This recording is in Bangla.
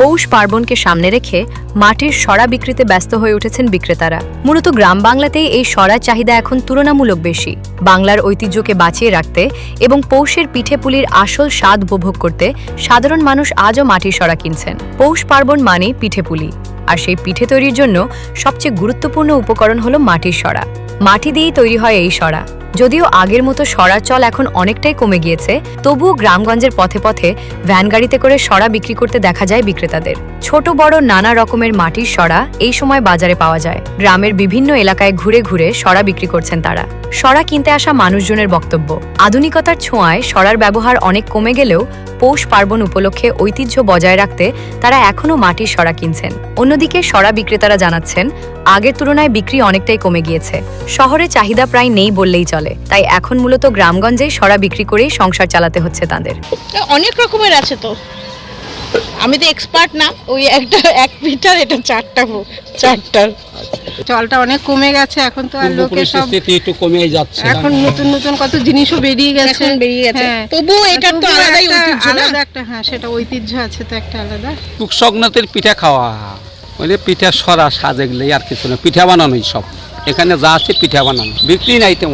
পৌষ পার্বণকে সামনে রেখে মাটির সরা বিক্রিতে ব্যস্ত হয়ে উঠেছেন বিক্রেতারা। মূলত গ্রাম বাংলাতেই এই সরার চাহিদা এখন তুলনামূলক বেশি। বাংলার ঐতিহ্যকে বাঁচিয়ে রাখতে এবং পৌষের পিঠে পুলির আসল স্বাদ উপভোগ করতে সাধারণ মানুষ আজও মাটির সরা কিনছেন। পৌষ পার্বণ মানে পিঠে পুলি। আর সেই পিঠে তৈরির জন্য সবচেয়ে গুরুত্বপূর্ণ উপকরণ হলো মাটির সরা মাটি দিয়েই তৈরি হয় এই সরা যদিও আগের মতো সরার চল এখন অনেকটাই কমে গিয়েছে, তবুও গ্রামগঞ্জের পথে পথে ভ্যান গাড়িতে করে সরা বিক্রি করতে দেখা যায় বিক্রেতাদের। ছোট বড় নানা রকমের মাটির সরা এই সময় বাজারে পাওয়া যায়। গ্রামের বিভিন্ন এলাকায় ঘুরে ঘুরে সরা বিক্রি করছেন তারা। সরা কিনতে আসা মানুষজনের বক্তব্য, আধুনিকতার ছোঁয়ায় সরার ব্যবহার অনেক কমে গেলেও পৌষ পার্বণ উপলক্ষে ঐতিহ্য বজায় রাখতে তারা এখনও মাটির সরা কিনছেন। অন্যদিকে সরা বিক্রেতারা জানাচ্ছেন, আগের তুলনায় বিক্রি অনেকটাই কমে গিয়েছে। শহরে চাহিদা প্রায় নেই বললেই চলে, তাই এখন মূলত গ্রামগঞ্জেই সরা বিক্রি করেই সংসার চালাতে হচ্ছে তাদের। অনেক রকমের আছে তো। আমি তো এক্সপার্ট না ওই একটা এক মিটার এটা চারটা চারটার। জলটা অনেক কমে গেছে এখন তো আর লোকে সব একটু কমে যাচ্ছে এখন নতুন নতুন কত জিনিসও বেরিয়ে গেছে। এখন বেরিয়ে গেছে। হ্যাঁ। তবুও এটার তো আলাদাই ঐতিহ্য না? আলাদা একটা হ্যাঁ সেটা ঐতিহ্য আছে তো একটা আলাদা। টুকসগ্নতের পিঠা খাওয়া মানে পিঠা সরা সাজ এগুলোই আর কিছু না। পিঠা বানানোই সব। এখানে যা আছে পিঠা বানানো। বিক্রি নাই তেমন।